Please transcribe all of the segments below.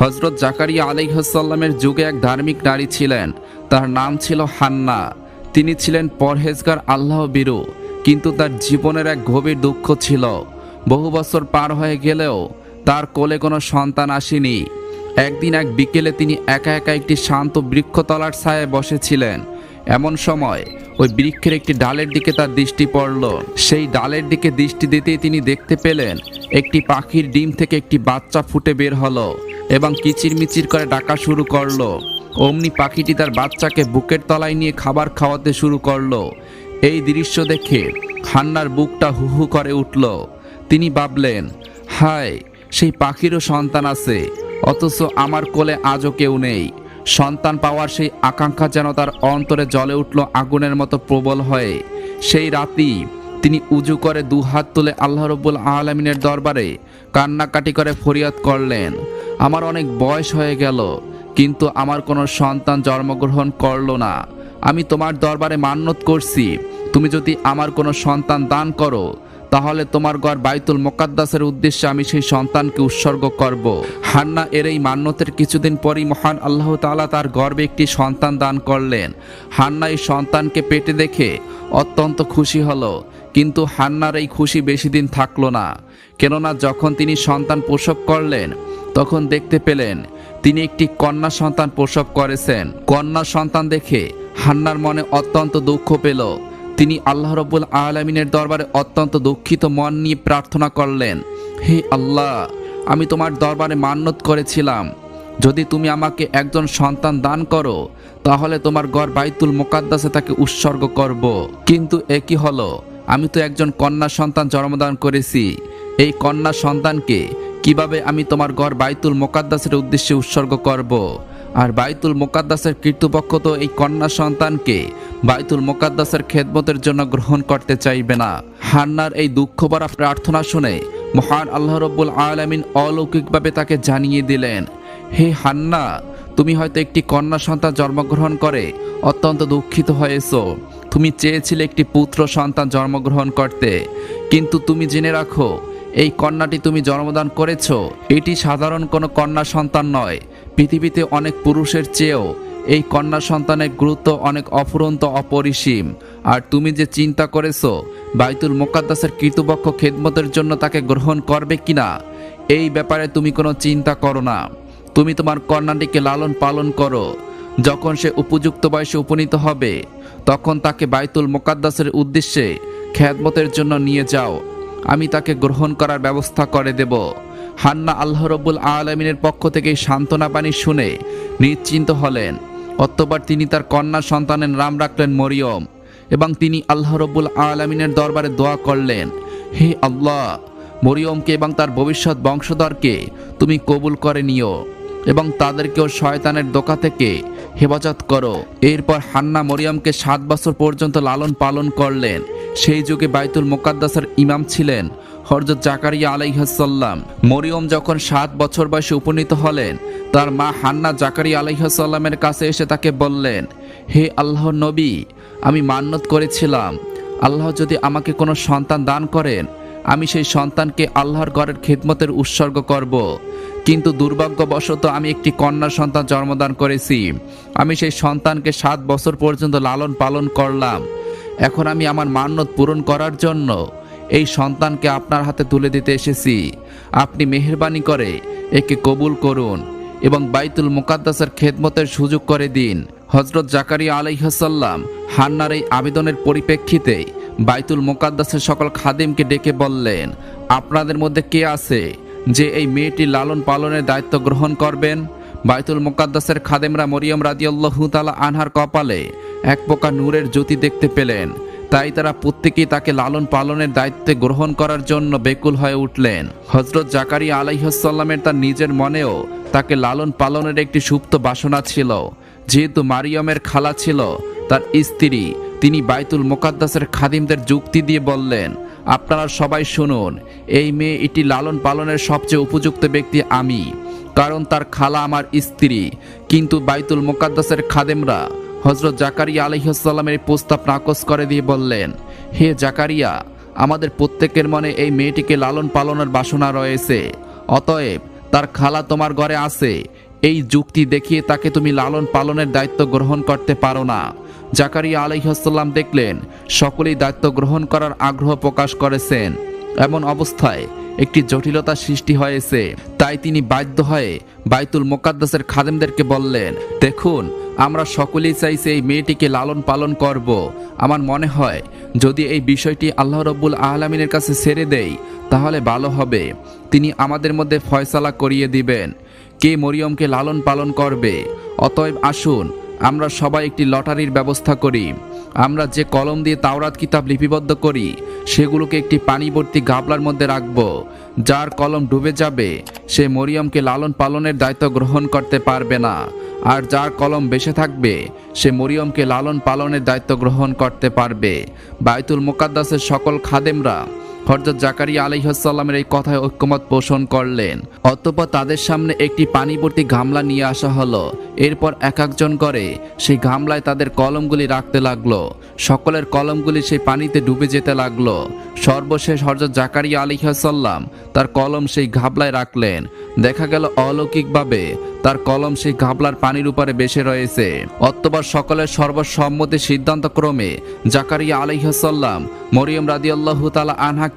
হজরত জাকারিয়া আলাইহাসাল্লামের যুগে এক ধার্মিক নারী ছিলেন। তার নাম ছিল হান্না। তিনি ছিলেন পরহেজগার আল্লাহ বিরু, কিন্তু তার জীবনের এক গভীর দুঃখ ছিল। বহু বছর পার হয়ে গেলেও তার কোলে কোনো সন্তান আসেনি। একদিন এক বিকেলে তিনি একা একা একটি শান্ত বৃক্ষতলার ছায়ায় বসেছিলেন। এমন সময় ওই বৃক্ষের একটি ডালের দিকে তার দৃষ্টি পড়ল। সেই ডালের দিকে দৃষ্টি দিতেই তিনি দেখতে পেলেন, একটি পাখির ডিম থেকে একটি বাচ্চা ফুটে বের হলো। এবং কিচিরমিচির করে ডাকা শুরু করল। অমনি পাখিটি তার বাচ্চাকে বুকের তলায় নিয়ে খাবার খাওয়াতে শুরু করল। এই দৃশ্য দেখে খান্নার বুকটা হু হু করে উঠল। তিনি ভাবলেন, হায়, সেই পাখিরও সন্তান আছে, অথচ আমার কোলে আজও কেউ নেই। সন্তান পাওয়ার সেই আকাঙ্ক্ষা যেন তার অন্তরে জ্বলে উঠল আগুনের মতো প্রবল হয়ে। সেই রাতেই তিনি উজু করে দু হাত তুলে আল্লাহ রব্বুল আলমিনের দরবারে কান্নাকাটি করে ফরিয়াদ করলেন। আমার অনেক বয়স হয়ে গেল, কিন্তু আমার কোনো সন্তান জন্মগ্রহণ করল না। আমি তোমার দরবারে মান্যত করছি, তুমি যদি আমার কোনো সন্তান দান করো, তাহলে তোমার গড় বাইতুল মোকাদ্দাসের উদ্দেশ্যে আমি সেই সন্তানকে উৎসর্গ করব। হান্না এর এই মান্যতের কিছুদিন পরই মহান আল্লাহ তাআলা তার গর্বে একটি সন্তান দান করলেন। হান্না এই সন্তানকে পেটে দেখে অত্যন্ত খুশি হলো, কিন্তু হান্নার এই খুশি বেশি দিন থাকল না। কেননা যখন তিনি সন্তান প্রসব করলেন তখন দেখতে পেলেন, তিনি একটি কন্যা সন্তান প্রসব করেছেন। কন্যা সন্তান দেখে হান্নার মনে অত্যন্ত দুঃখ পেল। তিনি আল্লাহ রব্বুল আলমিনের দরবারে অত্যন্ত দুঃখিত মন নিয়ে প্রার্থনা করলেন, হে আল্লাহ, আমি তোমার দরবারে মান্যত করেছিলাম। যদি তুমি আমাকে একজন সন্তান দান করো, তাহলে তোমার ঘর বাইতুল মোকাদ্দাসে তাকে উৎসর্গ করব। কিন্তু একই হলো? আমি তো একজন কন্যা সন্তান জন্মদান করেছি। এই কন্যা সন্তানকে কীভাবে আমি তোমার ঘর বাইতুল মোকাদ্দাসের উদ্দেশ্যে উৎসর্গ করব? আর বাইতুল মোকাদ্দাসের কৃতপক্ষ তো এই কন্যা সন্তানকে বাইতুল মোকাদ্দাসের খেদমতের জন্য গ্রহণ করতে চাইবে না। হান্নার এই দুঃখ ভরা প্রার্থনা শুনে মহান আল্লাহ রব্বুল আলমিন অলৌকিকভাবে তাকে জানিয়ে দিলেন, হে হান্না, তুমি হয়তো একটি কন্যা সন্তান জন্মগ্রহণ করে অত্যন্ত দুঃখিত হয়েছ। তুমি চেয়েছিলে একটি পুত্র সন্তান জন্মগ্রহণ করতে, কিন্তু তুমি জেনে রাখো এই কন্যাটি তুমি জন্মদান করেছ। এটি সাধারণ কোনো কন্যা সন্তান নয়। পৃথিবীতে অনেক পুরুষের চেয়েও এই কন্যা সন্তানের গুরুত্ব অনেক অফুরন্ত, অপরিসীম। আর তুমি যে চিন্তা করেছ, বাইতুল মোকাদ্দাসের কৃতপক্ষ খেদমতের জন্য তাকে গ্রহণ করবে কিনা, এই ব্যাপারে তুমি কোনো চিন্তা করো না। তুমি তোমার কন্যাটিকে লালন পালন করো। যখন সে উপযুক্ত বয়সে উপনীত হবে, তখন তাকে বাইতুল মোকাদ্দাসের উদ্দেশ্যে খেদমতের জন্য নিয়ে যাও। আমি তাকে গ্রহণ করার ব্যবস্থা করে দেব। হান্না আল্লাহ রব্বুল আলমিনের পক্ষ থেকে সান্ত্বনা বাণী শুনে নিশ্চিন্ত হলেন। অতবার তিনি তার কন্যা সন্তানের নাম রাখলেন মরিয়ম এবং তিনি আল্লাহ রব্বুল আলমিনের দরবারে দোয়া করলেন, হে আল্লাহ, মরিয়মকে এবং তার ভবিষ্যৎ বংশধরকে তুমি কবুল করে নিও। এবং তাদেরকেও শয়তানের দোকা থেকে হেফাজত করো। এরপর হান্না মরিয়মকে সাত বছর পর্যন্ত লালন পালন করলেন। সেই যুগে বাইতুল মোকাদ্দাসের ইমাম ছিলেন হরজত জাকারিয়া আলাইহাসাল্লাম মরিয়ম যখন সাত বছর বয়সে উপনীত হলেন, তার মা হান্না জাকারিয়া আলাইহাসাল্লামের কাছে এসে তাকে বললেন, হে আল্লাহ নবী, আমি মান্যত করেছিলাম। আল্লাহ যদি আমাকে কোনো সন্তান দান করেন, আমি সেই সন্তানকে আল্লাহর ঘরের খেদমতের উৎসর্গ করব। কিন্তু দুর্ভাগ্যবশত আমি একটি কন্যা সন্তান জন্মদান করেছি। আমি সেই সন্তানকে সাত বছর পর্যন্ত লালন পালন করলাম। এখন আমি আমার মান্যত পূরণ করার জন্য এই সন্তানকে আপনার হাতে তুলে দিতে এসেছি। আপনি মেহরবানি করে একে কবুল করুন এবং বাইতুল মুকাদ্দাসের খেদমতের সুযোগ করে দিন। হজরত জাকারিয়া আলাইহাসাল্লাম হান্নার এই আবেদনের পরিপ্রেক্ষিতে বাইতুল মোকাদ্দাসের সকল খাদিমকে ডেকে বললেন, আপনাদের মধ্যে কে আছে যে এই মেয়েটি লালন পালনের দায়িত্ব গ্রহণ করবেন, বাইতুল মোকাদ্দাসের খাদেমরা মরিয়ম রাদিয়াল্লাহু তাআলা আনহার কপালে এক প্রকার নূরের জ্যোতি দেখতে পেলেন। তাই তারা প্রত্যেকেই তাকে লালন পালনের দায়িত্বে গ্রহণ করার জন্য বেকুল হয়ে উঠলেন। হজরত জাকারি আলাইহাসাল্লামের তার নিজের মনেও তাকে লালন পালনের একটি সুপ্ত বাসনা ছিল। যেহেতু মারিয়মের খালা ছিল, তার স্ত্রী, তিনি বাইতুল মোকাদ্দাসের খাদিমদের যুক্তি দিয়ে বললেন আপনারা সবাই শুনুন, এই মেয়ে এটি লালন পালনের সবচেয়ে উপযুক্ত ব্যক্তি আমি, কারণ তার খালা আমার স্ত্রী। কিন্তু বাইতুল মোকাদ্দাসের খাদেমরা হজরত জাকারিয়া আলহিহাস্লামের প্রস্তাব নাকচ করে দিয়ে বললেন, হে জাকারিয়া, আমাদের প্রত্যেকের মনে এই মেয়েটিকে লালন পালনের বাসনা রয়েছে। অতএব তার খালা তোমার ঘরে আছে। এই যুক্তি দেখিয়ে তাকে তুমি লালন পালনের দায়িত্ব গ্রহণ করতে পারো না। জাকারিয়া আলহিহাস্লাম দেখলেন, সকলেই দায়িত্ব গ্রহণ করার আগ্রহ প্রকাশ করেছেন। এমন অবস্থায় একটি জটিলতা সৃষ্টি হয়েছে। তাই তিনি বাধ্য হয়ে বাইতুল মোকাদ্দাসের খাদেমদেরকে বললেন, দেখুন, আমরা সকলেই চাইছি এই মেয়েটিকে লালন পালন করব। আমার মনে হয়, যদি এই বিষয়টি আল্লাহ রব্বুল আলমিনের কাছে ছেড়ে দেই, তাহলে ভালো হবে। তিনি আমাদের মধ্যে ফয়সালা করিয়ে দিবেন। কে মরিয়মকে লালন পালন করবে? অতএব আসুন আমরা সবাই একটি লটারির ব্যবস্থা করি। আমরা যে কলম দিয়ে তাওরাত কিতাব লিপিবদ্ধ করি, সেগুলোকে একটি পানিবর্তী গাবলার মধ্যে রাখব। যার কলম ডুবে যাবে, সে মরিয়মকে লালন পালনের দায়িত্ব গ্রহণ করতে পারবে না। আর যার কলম বেঁচে থাকবে, সে মরিয়মকে লালন পালনের দায়িত্ব গ্রহণ করতে পারবে। বাইতুল মোকাদ্দাসের সকল খাদেমরা হরজত জাকারিয়া আলহিহাসাল্লামের এই কথায় ঐক্যমত পোষণ করলেন। অতঃপর তাদের সামনে একটি পানিবর্তী গামলা নিয়ে আসা হলো। এরপর এক একজন করে সেই গামলায় তাদের কলমগুলি রাখতে লাগল। সকলের কলমগুলি সেই পানিতে ডুবে যেতে লাগল। সর্বশেষ হরজত জাকারিয়া আলহিহাসাল্লাম তার কলম সেই ঘাবলায় রাখলেন। দেখা গেল অলৌকিকভাবে তার কলম সেই ঘাবলার পানির উপরে বেসে রয়েছে। অতঃপর সকলের সর্বসম্মতি সিদ্ধান্তক্রমে জাকারিয়া আলহিহাসাল্লাম মরিয়ম রাদিয়াল্লাহু তালা আনহাকে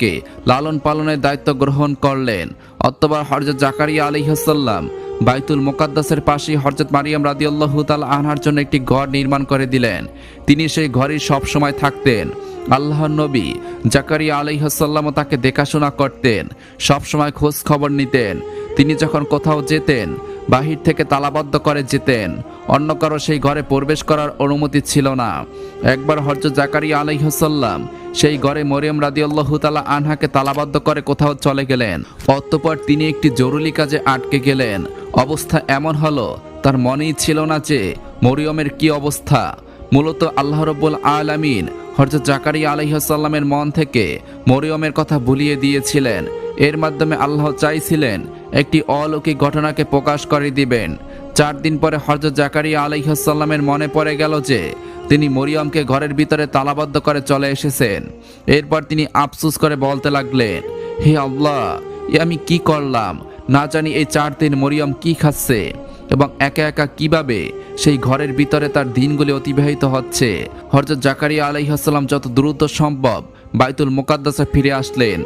লালন পালনের দায়িত্ব গ্রহণ করলেন। অতঃপর হরজত জাকারিয়া আলহিহাসাল্লাম বাইতুল মোকাদ্দাসের পাশে হরজত মারিয়াম রাদিয়াল্লাহু তালা আনহার জন্য একটি ঘর নির্মাণ করে দিলেন। তিনি সেই ঘরেই সবসময় থাকতেন। আল্লাহ নবী জাকারিয়া আলহিহাসাল্লামও তাকে দেখাশোনা করতেন, সবসময় খোঁজ খবর নিতেন। তিনি যখন কোথাও যেতেন বাহির থেকে তালাবদ্ধ করে যেতেন। অন্য কারও সেই ঘরে প্রবেশ করার অনুমতি ছিল না। একবার হরজত জাকারিয়া আলহিহাসাল্লাম সেই ঘরে মরিয়ম রাদিয়াল্লাহু তালা আনহাকে তালাবদ্ধ করে কোথাও চলে গেলেন। অতঃপর তিনি একটি জরুরি কাজে আটকে গেলেন। অবস্থা এমন হলো, তার মনেই ছিল না যে মরিয়মের কি অবস্থা। মূলত আল্লাহ রব্বুল আলামিন হরজত জাকারি আলহিহাসাল্লামের মন থেকে মরিয়মের কথা ভুলিয়ে দিয়েছিলেন। এর মাধ্যমে আল্লাহ চাইছিলেন একটি অলৌকিক ঘটনাকে প্রকাশ করে দিবেন। চার দিন পরে হরজত জাকারিয়া আলহিহাসাল্লামের মনে পড়ে গেল যে, তিনি মরিয়মকে ঘরের ভিতরে তালাবদ্ধ করে চলে এসেছেন। এরপর তিনি আফসুস করে বলতে লাগলেন, হে আল্লাহ, এ আমি কি করলাম? না জানি এই চার দিন মরিয়ম কি খাচ্ছে এবং একা একা কীভাবে সেই ঘরের ভিতরে তার দিনগুলি অতিবাহিত হচ্ছে? হরজত জাকারিয়া আলাইহাসাল্লাম যত দ্রুত সম্ভব বাইতুল মোকাদ্দাসে ফিরে আসলেন।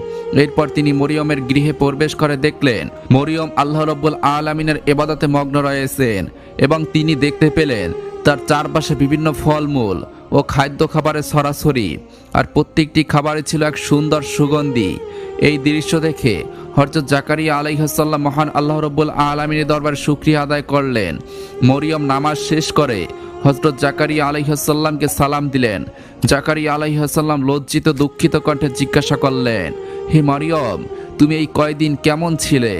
এরপর তিনি মরিয়মের গৃহে প্রবেশ করে দেখলেন, মরিয়ম আল্লাহ রব্বুল আলমিনের এবাদতে মগ্ন রয়েছেন এবং তিনি দেখতে পেলেন তার চারপাশে বিভিন্ন ফলমূল ও খাদ্য খাবারের সরাসরি আর প্রত্যেকটি খাবারে ছিল এক সুন্দর সুগন্ধি। এই দৃশ্য দেখে হরজত জাকারিয়া আলাইহাসাল্লাম মহান আল্লাহ রব্বুল আলমিনের দরবার শুক্রিয়া আদায় করলেন। মরিয়ম নামাজ শেষ করে হজরত জাকারিয়া আলাইহাসাল্লামকে সালাম দিলেন। জাকারিয়া আলাইহাসাল্লাম লজ্জিত, দুঃখিত কণ্ঠে জিজ্ঞাসা করলেন, হে মরিয়ম, তুমি এই কয়দিন কেমন ছিলে?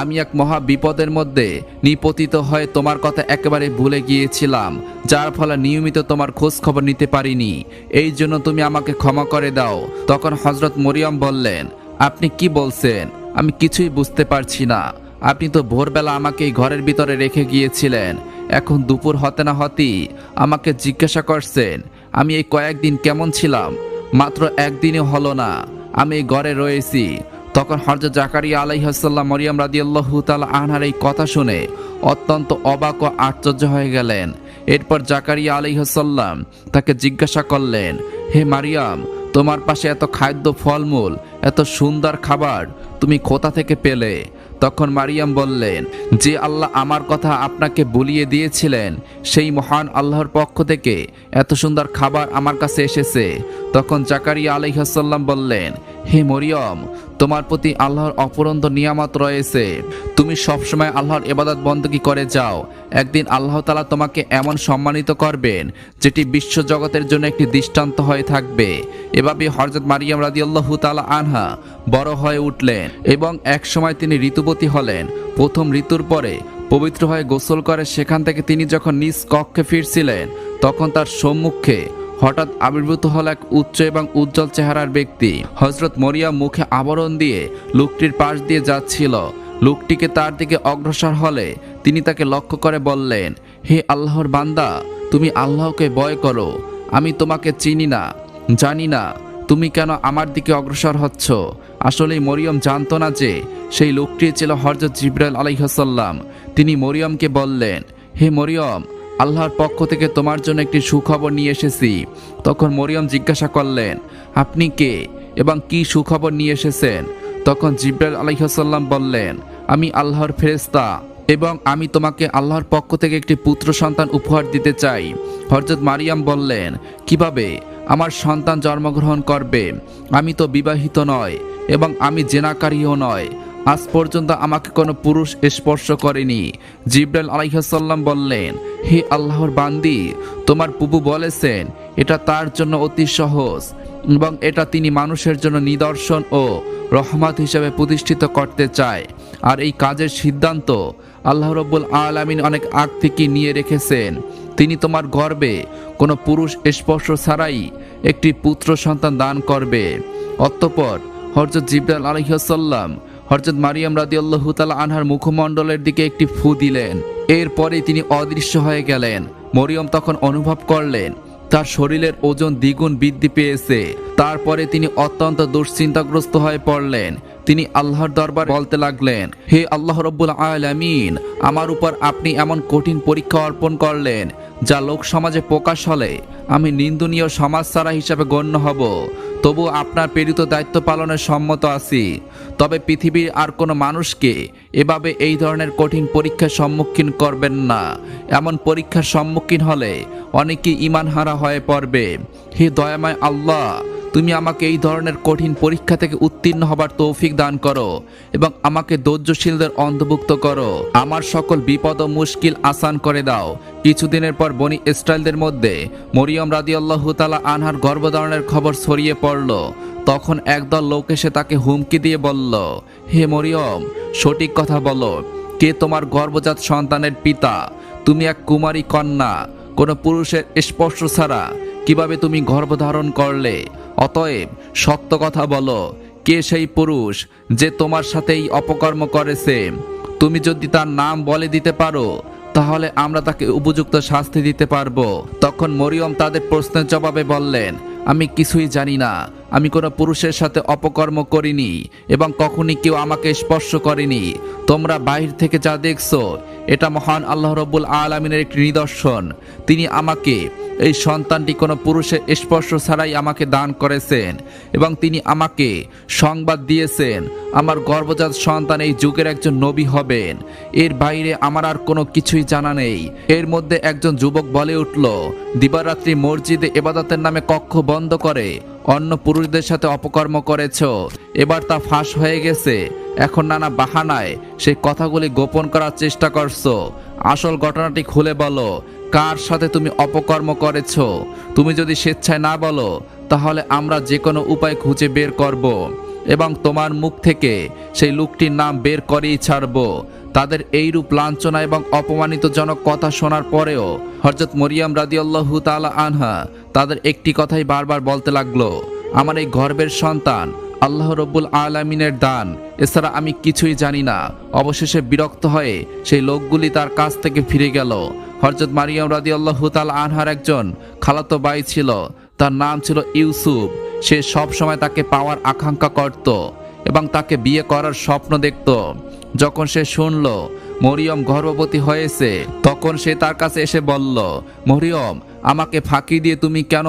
আমি এক মহা বিপদের মধ্যে নিপতিত হয়ে তোমার কথা একেবারে ভুলে গিয়েছিলাম, যার ফলে নিয়মিত তোমার খোঁজ খবর নিতে পারিনি। এই জন্য তুমি আমাকে ক্ষমা করে দাও। তখন হজরত মরিয়ম বললেন, আপনি কি বলছেন? আমি কিছুই বুঝতে পারছি না। আপনি তো ভোরবেলা আমাকে এই ঘরের ভিতরে রেখে গিয়েছিলেন। এখন দুপুর হতে না হতেই আমাকে জিজ্ঞাসা করছেন, আমি এই কয়েকদিন কেমন ছিলাম? মাত্র একদিনও হলো না। আমি এই ঘরে রয়েছি। তখন হরজত জাকারিয়া আলাইহাসাল্লাম মরিয়াম রাদিয়াল্লাহু তাআলা আনহার এই কথা শুনে অত্যন্ত অবাক ও আশ্চর্য হয়ে গেলেন। এরপর জাকারিয়া আলাইহাসাল্লাম তাকে জিজ্ঞাসা করলেন, হে মারিয়াম, তোমার পাশে এত খাদ্য ফলমূল, এত সুন্দর খাবার, তুমি কোথা থেকে পেলে? তখন মারিয়াম বললেন, যে আল্লাহ আমার কথা আপনাকে বলিয়ে দিয়েছিলেন, সেই মহান আল্লাহর পক্ষ থেকে এত সুন্দর খাবার আমার কাছে এসেছে। তখন জাকারিয়া আলহাসাল্লাম বললেন হে মরিয়ম, তোমার প্রতি আল্লাহর অপরন্ত নিয়ামত রয়েছে। তুমি সবসময় আল্লাহর এবাদত বন্দী করে যাও। একদিন আল্লাহ তালা তোমাকে এমন সম্মানিত করবেন, যেটি বিশ্ব জগতের জন্য একটি দৃষ্টান্ত হয়ে থাকবে। এভাবে হরজত মারিয়াম রাদিয়াল্লাহু তালা আনহা বড় হয়ে উঠলেন এবং একসময় তিনি ঋতুপতি হলেন। প্রথম ঋতুর পরে পবিত্র হয়ে গোসল করে সেখান থেকে তিনি যখন নিজ কক্ষে ফিরছিলেন, তখন তার সম্মুখে হঠাৎ আবির্ভূত হল এক উচ্চ এবং উজ্জ্বল চেহারার ব্যক্তি। হজরত মরিয়া মুখে আবরণ দিয়ে লোকটির পাশ দিয়ে যাচ্ছিল। লোকটিকে তার দিকে অগ্রসর হলে তিনি তাকে লক্ষ্য করে বললেন, হে আল্লাহর বান্দা, তুমি আল্লাহকে ভয় করো। আমি তোমাকে চিনি না, জানি না, তুমি কেন আমার দিকে অগ্রসর হচ্ছ? আসলে মরিয়ম জানতো না যে সেই লোকটি ছিল হরজত জিব্রাইল আলাইহাসাল্লাম তিনি মরিয়মকে বললেন, হে মরিয়ম আল্লাহর পক্ষ থেকে তোমার জন্য একটি সুখবর নিয়ে এসেছি। তখন মরিয়ম জিজ্ঞাসা করলেন, আপনি কে এবং কি সুখবর নিয়ে এসেছেন? তখন জিব্রাইল আলাইহাসাল্লাম বললেন, আমি আল্লাহর ফেরেস্তা এবং আমি তোমাকে আল্লাহর পক্ষ থেকে একটি পুত্র সন্তান উপহার দিতে চাই। হরজত মারিয়াম বললেন, কীভাবে? আমার সন্তান জন্মগ্রহণ করবে। আমি তো বিবাহিত নয় এবং আমি জেনাকারীও নয়। আজ পর্যন্ত আমাকে কোনো পুরুষ স্পর্শ করেনি। জিব্রাইল আলাইহাসাল্লাম বললেন, হে আল্লাহর বান্দি, তোমার পুবু বলেছেন, এটা তার জন্য অতি সহজ এবং এটা তিনি মানুষের জন্য নিদর্শন ও রহমত হিসেবে প্রতিষ্ঠিত করতে চায়। আর এই কাজের সিদ্ধান্ত আল্লাহ রব্বুল আলামিন অনেক আগ থেকে নিয়ে রেখেছেন। তিনি তোমার গর্বে কোনো পুরুষ স্পর্শ ছাড়াই একটি পুত্র সন্তান দান করবে। অতঃপর হরজত জিব্রাল আলহিহাসাল্লাম হরজত মারিয়াম রাদি আল্লাহ তালা আনহার মুখমণ্ডলের দিকে একটি ফু দিলেন। এরপরে তিনি অদৃশ্য হয়ে গেলেন। মরিয়ম তখন অনুভব করলেন, তার শরীরের ওজন দ্বিগুণ বৃদ্ধি পেয়েছে। তারপরে তিনি অত্যন্ত দুশ্চিন্তাগ্রস্ত হয়ে পড়লেন। তিনি আল্লাহর দরবার বলতে লাগলেন, হে আল্লাহ রব্বুল আলামিন, আমার উপর আপনি এমন কঠিন পরীক্ষা অর্পণ করলেন, যা লোক সমাজে প্রকাশ হলে আমি নিন্দনীয় সমাজ ছাড়া হিসাবে গণ্য হব। তবু আপনার প্রেরিত দায়িত্ব পালনের সম্মত আছি। তবে পৃথিবীর আর কোনো মানুষকে এভাবে এই ধরনের কঠিন পরীক্ষার সম্মুখীন করবেন না। এমন পরীক্ষার সম্মুখীন হলে অনেকেই ইমান হারা হয়ে পড়বে। হে দয়াময় আল্লাহ তুমি আমাকে এই ধরনের কঠিন পরীক্ষা থেকে উত্তীর্ণ হবার তৌফিক দান করো এবং আমাকে ধৈর্যশীলদের অন্তর্ভুক্ত করো। আমার সকল বিপদ ও মুশকিল আসান করে দাও। কিছুদিনের পর বনি ইসরায়েলদের মধ্যে মরিয়ম রাদিয়াল্লাহু তালা আনহার গর্ভধারণের খবর ছড়িয়ে পড়ল। তখন একদল লোক এসে তাকে হুমকি দিয়ে বলল, হে মরিয়ম, সঠিক কথা বলো। কে তোমার গর্ভজাত সন্তানের পিতা? তুমি এক কুমারী কন্যা। কোনো পুরুষের স্পর্শ ছাড়া কীভাবে তুমি গর্ভধারণ করলে? অতএব সত্য কথা বলো, কে সেই পুরুষ যে তোমার সাথেই অপকর্ম করেছে? তুমি যদি তার নাম বলে দিতে পারো, তাহলে আমরা তাকে উপযুক্ত শাস্তি দিতে পারব। তখন মরিয়ম তাদের প্রশ্নের জবাবে বললেন, আমি কিছুই জানি না। আমি কোনো পুরুষের সাথে অপকর্ম করিনি এবং কখনই কেউ আমাকে স্পর্শ করেনি। তোমরা বাহির থেকে যা দেখছ, এটা মহান আল্লাহ রব্বুল আলমিনের একটি নিদর্শন। তিনি আমাকে, এই সন্তানটি কোনো পুরুষের স্পর্শ ছাড়াই আমাকে দান করেছেন এবং তিনি আমাকে সংবাদ দিয়েছেন, আমার গর্ভজাত সন্তান এই যুগের একজন নবী হবেন। এর বাইরে আমার আর কোনো কিছুই জানা নেই। এর মধ্যে একজন যুবক বলে উঠল, দিবারাত্রি মসজিদে এবাদতের নামে কক্ষ বন্ধ করে। অন্য পুরুষদের সাথে অপকর্ম করেছ। এবার তা ফাঁস হয়ে গেছে। এখন নানা বাহানায় সেই কথাগুলি গোপন করার চেষ্টা করছ। আসল ঘটনাটি খুলে বলো, কার সাথে তুমি অপকর্ম করেছ? তুমি যদি স্বেচ্ছায় না বলো, তাহলে আমরা যে কোনো উপায় খুঁজে বের করব এবং তোমার মুখ থেকে সেই লোকটির নাম বের করেই ছাড়ব। তাদের এইরূপ লাঞ্ছনা এবং অপমানিতজনক কথা শোনার পরেও হরজত মরিয়াম রাদিয়াল্লাহু তাআলা আনহা তাদের একটি কথাই বারবার বলতে লাগল, আমার এই গর্বের সন্তান, আল্লাহ রব্বুল আলামিনের দান, এছাড়া আমি কিছুই জানি না। অবশেষে বিরক্ত হয়ে সেই লোকগুলি তার কাছ থেকে ফিরে গেল। হরজত মারিয়াম রাদি আল্লাহ তাল আনহার একজন খালাতো বাই ছিল, তার নাম ছিল ইউসুফ। সে সব সময় তাকে পাওয়ার আকাঙ্ক্ষা করত এবং তাকে বিয়ে করার স্বপ্ন দেখত। যখন সে শুনল মরিয়ম গর্ভবতী হয়েছে। তখন সে তার কাছে এসে বলল, মরিয়ম, আমাকে ফাঁকি দিয়ে তুমি কেন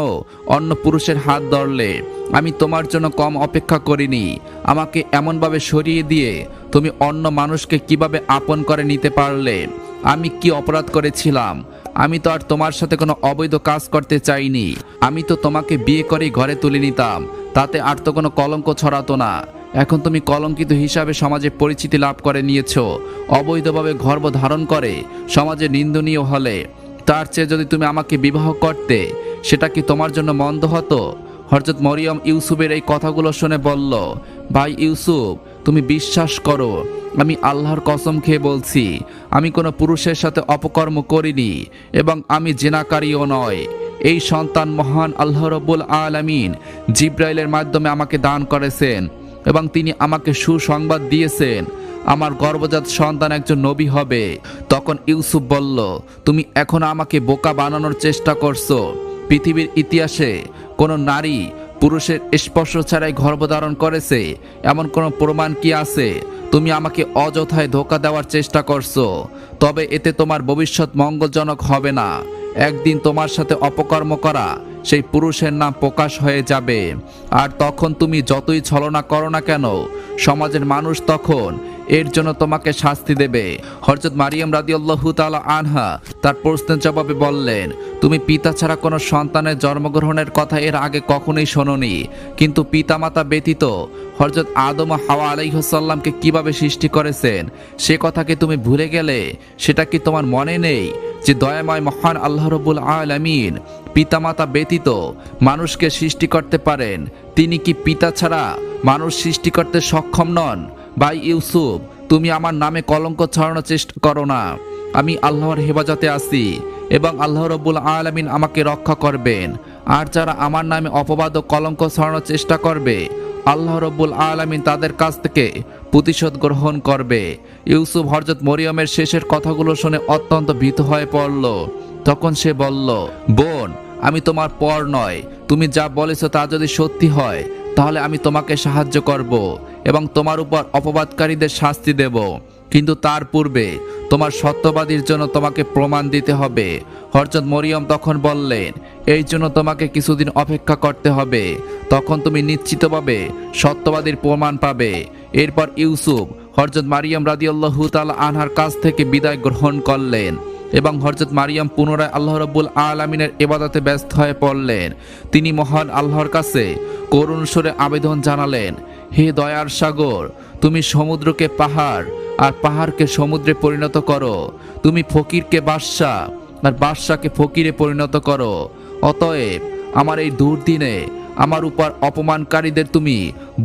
অন্য পুরুষের হাত ধরলে? আমি তোমার জন্য কম অপেক্ষা করিনি। আমাকে এমনভাবে সরিয়ে দিয়ে তুমি অন্য মানুষকে কীভাবে আপন করে নিতে পারলে? আমি কি অপরাধ করেছিলাম? আমি তো আর তোমার সাথে কোনো অবৈধ কাজ করতে চাইনি। আমি তো তোমাকে বিয়ে করে ঘরে তুলে নিতাম। তাতে আর তো কোনো কলঙ্ক ছড়াতো না। এখন তুমি কলঙ্কিত হিসাবে সমাজে পরিচিতি লাভ করে নিয়েছ। অবৈধভাবে গর্ভ ধারণ করে, সমাজে নিন্দনীয় হলে। তার চেয়ে যদি তুমি আমাকে বিবাহ করতে, সেটা কি তোমার জন্য মন্দ হতো? হরজত মরিয়ম ইউসুফের এই কথাগুলো শুনে বলল, ভাই ইউসুফ, তুমি বিশ্বাস করো, আমি আল্লাহর কসম খেয়ে বলছি, আমি কোনো পুরুষের সাথে অপকর্ম করিনি এবং আমি জেনাকারীও নয়। এই সন্তান মহান আল্লাহ রব্বুল আলামিন জিব্রাইলের মাধ্যমে আমাকে দান করেছেন। এবং তিনি আমাকে সুসংবাদ দিয়েছেন, আমার গর্ভজাত সন্তান একজন নবী হবে। তখন ইউসুফ বলল, তুমি এখন আমাকে বোকা বানানোর চেষ্টা করছ। পৃথিবীর ইতিহাসে কোনো নারী পুরুষের স্পর্শ ছাড়াই গর্ভধারণ করেছে, এমন কোনো প্রমাণ কি আছে? তুমি আমাকে অযথায় ধোকা দেওয়ার চেষ্টা করছ, তবে এতে তোমার ভবিষ্যৎ মঙ্গলজনক হবে না। একদিন তোমার সাথে অপকর্ম করা সেই পুরুষের নাম প্রকাশ হয়ে যাবে। আর তখন তুমি যতই ছলনা করো না কেন, সমাজের মানুষ তখন এর জন্য তোমাকে শাস্তি দেবে। হরজত মারিয়াম রাদিয়াল্লাহু তাআলা আনহা তার প্রশ্নের জবাবে বললেন, তুমি পিতা ছাড়া কোনো সন্তানের জন্মগ্রহণের কথা এর আগে কখনোই শোনোনি। কিন্তু পিতামাতা ব্যতীত হরজত আদম হাওয়া আলাইহসাল্লামকে কীভাবে সৃষ্টি করেছেন, সে কথাকে তুমি ভুলে গেলে? সেটা কি তোমার মনে নেই? যে দয়াময় মহান আল্লাহ রবুল আলামিন পিতামাতা ব্যতীত মানুষকে সৃষ্টি করতে পারেন, তিনি কি পিতা ছাড়া মানুষ সৃষ্টি করতে সক্ষম নন? ভাই ইউসুফ, তুমি আমার নামে কলঙ্ক ছড়ানোর চেষ্টা করো না। আমি আল্লাহর হেফাজতে আছি এবং আল্লাহ রব্বুল আলামিন আমাকে রক্ষা করবেন। আর যারা আমার নামে অপবাদ ও কলঙ্ক ছড়ানোর চেষ্টা করবে আল্লাহ রব্বুল আলমিন তাদের কাছ থেকে প্রতিশোধ গ্রহণ করবে। ইউসুফ হরজত মরিয়মের শেষের কথাগুলো শুনে অত্যন্ত ভীত হয়ে পড়ল। তখন সে বলল, বোন, আমি তোমার পর নয়। তুমি যা বলেছ তা যদি সত্যি হয়, তাহলে আমি তোমাকে সাহায্য করব এবং তোমার উপর অপবাদকারীদের শাস্তি দেব। কিন্তু তার পূর্বে তোমার সত্যবাদীর জন্য তোমাকে প্রমাণ দিতে হবে। হরজত মরিয়ম তখন বললেন, এই জন্য তোমাকে কিছুদিন অপেক্ষা করতে হবে। তখন তুমি নিশ্চিতভাবে সত্যবাদীর প্রমাণ পাবে। এরপর ইউসুফ হরজত মারিয়াম রাদিয়াল্লাহু তাআলা আনহার কাছ থেকে বিদায় গ্রহণ করলেন এবং হরজত মারিয়াম পুনরায় আল্লাহ রব্বুল আলমিনের এবাদতে ব্যস্ত হয়ে পড়লেন। তিনি মহান আল্লাহর কাছে করুণ সুরে আবেদন জানালেন হে দয়ার সাগর, তুমি সমুদ্রকে পাহাড় আর পাহাড়কে সমুদ্রে পরিণত করো। তুমি ফকিরকে বাদশা আর বাদশাকে ফকিরে পরিণত করো। অতএব আমার এই দুর্দিনে আমার উপর অপমানকারীদের তুমি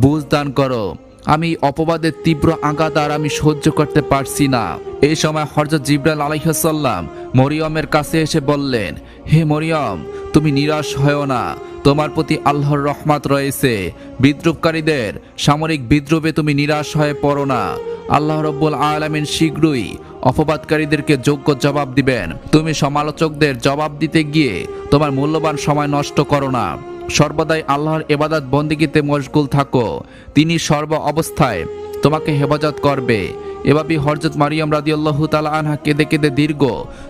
বুঝ দান করো। আমি অপবাদের তীব্র আঘাত আর আমি সহ্য করতে পারছি না। এই সময় হরজত জিব্রাল আলাইহাল্লাম মরিয়মের কাছে এসে বললেন, হে মরিয়ম, তুমি নিরাশ হয়েও না। তোমার প্রতি আল্লাহর রহমাত রয়েছে। বিদ্রুপকারীদের, সামরিক বিদ্রোহে তুমি নিরাশ হয়ে পড়ো না। আল্লাহ রব্বুল আলমিন শীঘ্রই অপবাদকারীদেরকে যোগ্য জবাব দিবেন। তুমি সমালোচকদের জবাব দিতে গিয়ে তোমার মূল্যবান সময় নষ্ট করো না। সর্বদাই আল্লাহর এবাদত বন্দিগিতে মশগুল থাকো। তিনি সর্ব অবস্থায় তোমাকে হেফাজত করবে। এভাবে হরজত মারিয়াম রাদিয়াল্লাহু তালা আনহা কেঁদে কেঁদে দীর্ঘ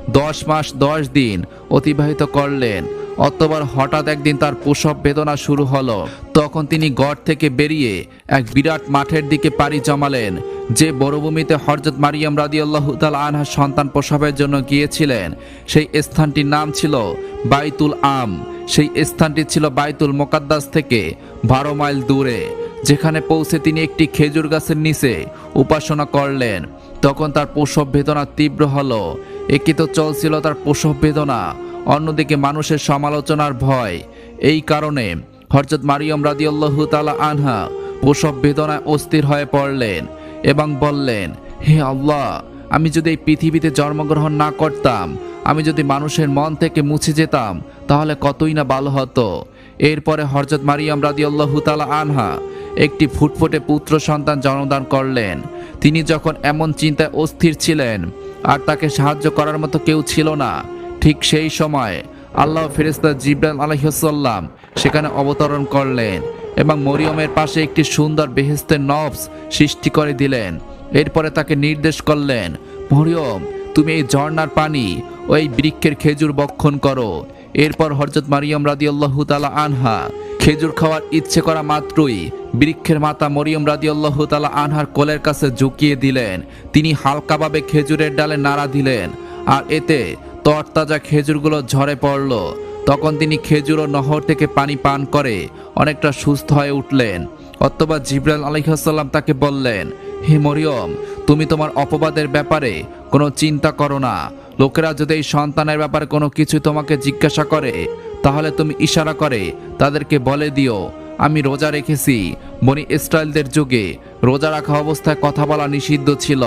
দশ মাস, দশ দিন অতিবাহিত করলেন। অতবার হঠাৎ একদিন তার প্রসব বেদনা শুরু হলো। তখন তিনি গড় থেকে বেরিয়ে এক বিরাট মাঠের দিকে পাড়ি জমালেন, যে বড়ভূমিতে হরজত মারিয়াম রাদিয়াল্লাহু তাআলা আনহা সন্তান প্রসবের জন্য গিয়েছিলেন। সেই স্থানটির নাম ছিল বাইতুল আম। সেই স্থানটি ছিল বাইতুল মোকাদ্দাস থেকে বারো মাইল দূরে, যেখানে পৌঁছে তিনি একটি খেজুর গাছের নিচে উপাসনা করলেন। তখন তার প্রসব বেদনা তীব্র হলো। একে তো চলছিল তার প্রসব বেদনা? অন্যদিকে মানুষের সমালোচনার ভয়। এই কারণে হরজত মারিয়ম রাদিয়াল্লাহু তাআলা আনহা প্রসব বেদনায় অস্থির হয়ে পড়লেন এবং বললেন, হে আল্লাহ, আমি যদি এই পৃথিবীতে জন্মগ্রহণ না করতাম, আমি যদি মানুষের মন থেকে মুছে যেতাম, তাহলে কতই না ভালো হতো। এরপরে হরজত মারিয়াম রাদিয়াল্লাহু তাআলা আনহা একটি ফুটফুটে পুত্র সন্তান জন্মদান করলেন। তিনি যখন এমন চিন্তায় অস্থির ছিলেন আর তাকে সাহায্য করার মতো কেউ ছিল না। ঠিক সেই সময় আল্লাহ ফেরেস্তা জিব্রাল আলহিসাল্লাম সেখানে অবতরণ করলেন এবং মরিয়মের পাশে একটি সুন্দর বেহেস্তের নবস সৃষ্টি করে দিলেন। এরপরে তাকে নির্দেশ করলেন, মরিয়ম, তুমি এই ঝর্ণার পানি ও এই বৃক্ষের খেজুর বক্ষণ করো। এরপর হরজত মারিয়ম রাদিয়াল্লাহু তাআলা আনহা খেজুর খাওয়ার ইচ্ছে করা মাত্রই বৃক্ষের মাতা মরিয়ম রাদিয়াল্লাহু তাআলা আনহার কোলের কাছে ঝুঁকিয়ে দিলেন। তিনি হালকাভাবে খেজুরের ডালে নাড়া দিলেন আর এতে তরতাজা খেজুরগুলো ঝরে পড়ল। তখন তিনি খেজুর ও নহর থেকে পানি পান করে অনেকটা সুস্থ হয়ে উঠলেন। অথবা জিব্রাইল আলাইহাল্লাম তাকে বললেন, হে মরিয়ম, তুমি তোমার অপবাদের ব্যাপারে কোনো চিন্তা করো না। লোকেরা যদি এই সন্তানের ব্যাপারে কোনো কিছু তোমাকে জিজ্ঞাসা করে তাহলে তুমি ইশারা করে, তাদেরকে বলে দিও, আমি রোজা রেখেছি। বনি ইসরায়েলদের যুগে রোজা রাখা অবস্থায় কথা বলা নিষিদ্ধ ছিল।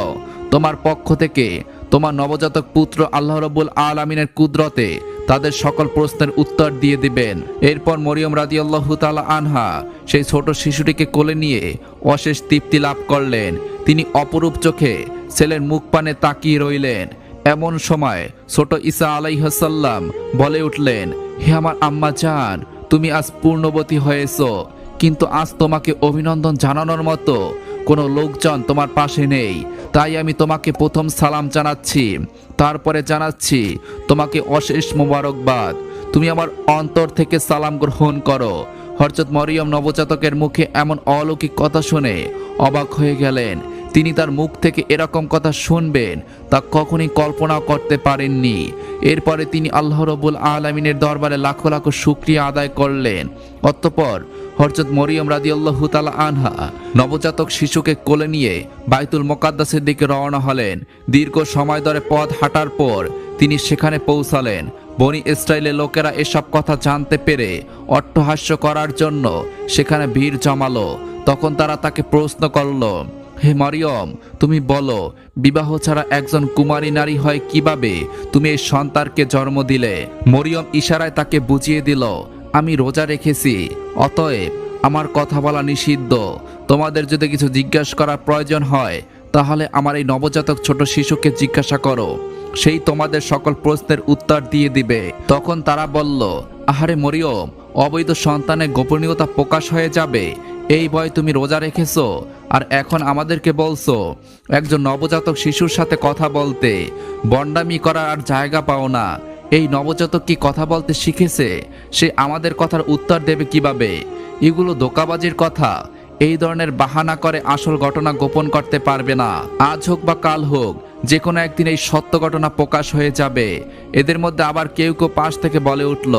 তোমার পক্ষ থেকে তোমার নবজাতক পুত্র আল্লাহ রবুল আলমিনের কুদরতে তাদের সকল প্রশ্নের উত্তর দিয়ে দিবেন। এরপর মরিয়ম রাদিয়াল্লাহু তাআলা আনহা সেই ছোট শিশুটিকে কোলে নিয়ে অশেষ তৃপ্তি লাভ করলেন। তিনি অপরূপ চোখে ছেলের মুখ পানে তাকিয়ে রইলেন। এমন সময় ছোট ঈসা আলাইহাসাল্লাম বলে উঠলেন হে আমার আম্মা চান তুমি আজ পূর্ণবতী হয়েছো, কিন্তু আজ তোমাকে অভিনন্দন জানানোর মতো কোনো লোকজন তোমার পাশে নেই। তাই আমি তোমাকে প্রথম সালাম জানাচ্ছি, তারপরে জানাচ্ছি তোমাকে অশেষ মোবারকবাদ। তুমি আমার অন্তর থেকে সালাম গ্রহণ করো। হরচত মরিয়ম নবজাতকের মুখে এমন অলৌকিক কথা শুনে অবাক হয়ে গেলেন। তিনি তার মুখ থেকে এরকম কথা শুনবেন, তা কখনই কল্পনা করতে পারেননি। এরপরে তিনি আল্লাহ রবুল আলমিনের দরবারে লাখো লাখো শুক্রিয়া আদায় করলেন। অতঃপর হরজত মরিয়ম রাদি আল্লাহ তালা আনহা নবজাতক শিশুকে কোলে নিয়ে বাইতুল মোকাদ্দাসের দিকে রওনা হলেন। দীর্ঘ সময় ধরে পথ হাঁটার পর তিনি সেখানে পৌঁছালেন। বনি ইসরায়েলের লোকেরা এসব কথা জানতে পেরে অট্টহাস্য করার জন্য সেখানে ভিড় জমালো। তখন তারা তাকে প্রশ্ন করল হে মারিয়ম, তুমি বলো, বিবাহ ছাড়া একজন কুমারী নারী হয় কীভাবে? তুমি এই সন্তানকে জন্ম দিলে। মরিয়ম ইশারায় তাকে বুঝিয়ে দিল, আমি রোজা রেখেছি, অতএব আমার কথা বলা নিষিদ্ধ। তোমাদের যদি কিছু জিজ্ঞাসা করার প্রয়োজন হয়, তাহলে আমার এই নবজাতক ছোট শিশুকে জিজ্ঞাসা করো। সেই তোমাদের সকল প্রশ্নের উত্তর দিয়ে দিবে। তখন তারা বলল, আহারে মরিয়ম, অবৈধ সন্তানের গোপনীয়তা প্রকাশ হয়ে যাবে। এই ভয় তুমি রোজা রেখেছো, আর এখন আমাদেরকে বলছো, একজন নবজাতক শিশুর সাথে কথা বলতে। বন্ডামি করার আর জায়গা পাও না। এই নবজাতক কি কথা বলতে শিখেছে? সে আমাদের কথার উত্তর দেবে কীভাবে? এগুলো ধোকাবাজির কথা। এই ধরনের বাহানা করে আসল ঘটনা গোপন করতে পারবে না। আজ হোক বা কাল হোক যে কোনো একদিন এই সত্য ঘটনা প্রকাশ হয়ে যাবে। এদের মধ্যে আবার কেউ কেউ পাশ থেকে বলে উঠল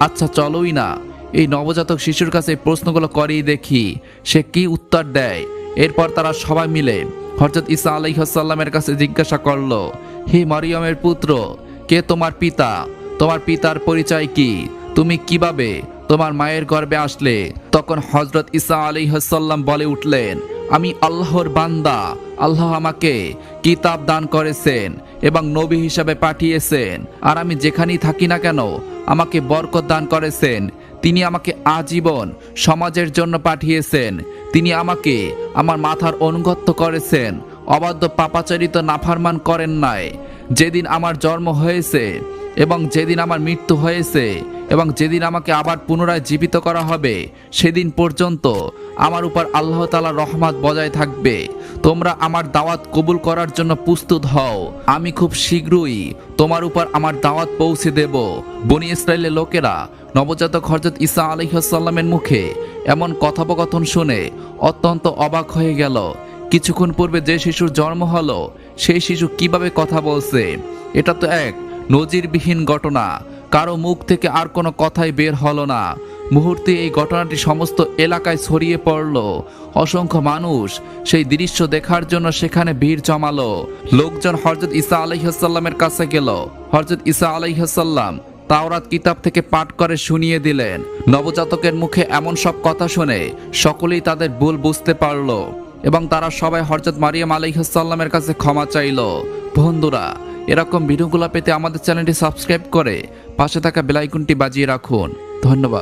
আচ্ছা চলোই না। এই নবজাতক শিশুর কাছে এই প্রশ্নগুলো করেই দেখি, সে কি উত্তর দেয়? এরপর তারা সবাই মিলে হরজত ইসা আলাইসাল্লামের কাছে জিজ্ঞাসা করল, হে মারিয়মের পুত্র, কে তোমার পিতা? তোমার পিতার পরিচয় কি? তুমি কীভাবে তোমার মায়ের গর্ভে আসলে? তখন হজরত ইসা আলিহাসাল্লাম বলে উঠলেন, আমি আল্লাহর বান্দা, আল্লাহ আমাকে কিতাব দান করেছেন এবং নবী হিসাবে পাঠিয়েছেন। আর আমি যেখানেই থাকি না কেন, আমাকে বরকত দান করেছেন। তিনি আমাকে আজীবন সমাজের জন্য পাঠিয়েছেন। তিনি আমাকে আমার মাথার অনুগত্য করেছেন। অবাধ্য পাপাচারিত নাফারমান করেন নাই। যেদিন আমার জন্ম হয়েছে এবং যেদিন আমার মৃত্যু হয়েছে এবং যেদিন আমাকে আবার পুনরায় জীবিত করা হবে, সেদিন পর্যন্ত আমার উপর আল্লাহ তালা রহমত বজায় থাকবে। তোমরা আমার দাওয়াত কবুল করার জন্য প্রস্তুত হও। আমি খুব শীঘ্রই তোমার উপর আমার দাওয়াত পৌঁছে দেব। বনি ইসরায়েলের লোকেরা নবজাতক হরজত ইসা আলহিহাসাল্লামের মুখে এমন কথোপকথন শুনে অত্যন্ত অবাক হয়ে গেল। কিছুক্ষণ পূর্বে যে শিশুর জন্ম হলো, সেই শিশু কীভাবে কথা বলছে, এটা তো এক নজিরবিহীন ঘটনা। কারও মুখ থেকে আর কোনো কথাই বের হলো না। মুহূর্তে এই ঘটনাটি সমস্ত এলাকায় ছড়িয়ে পড়ল। অসংখ্য মানুষ সেই দৃশ্য দেখার জন্য সেখানে ভিড় জমালো। লোকজন হরজত ইসা আলাইহাসাল্লামের কাছে গেল। হরজত ইসা আলাইহাসাল্লাম তাওরাত কিতাব থেকে পাঠ করে শুনিয়ে দিলেন। নবজাতকের মুখে এমন সব কথা শুনে সকলেই তাদের ভুল বুঝতে পারল। এবং তারা সবাই হরজত মারিয়াম আলাইহাসাল্লামের কাছে ক্ষমা চাইল। বন্ধুরা, এরকম ভিডিওগুলো পেতে আমাদের চ্যানেলটি সাবস্ক্রাইব করে পাশে থাকা বেলাইকনটি বাজিয়ে রাখুন। ধন্যবাদ।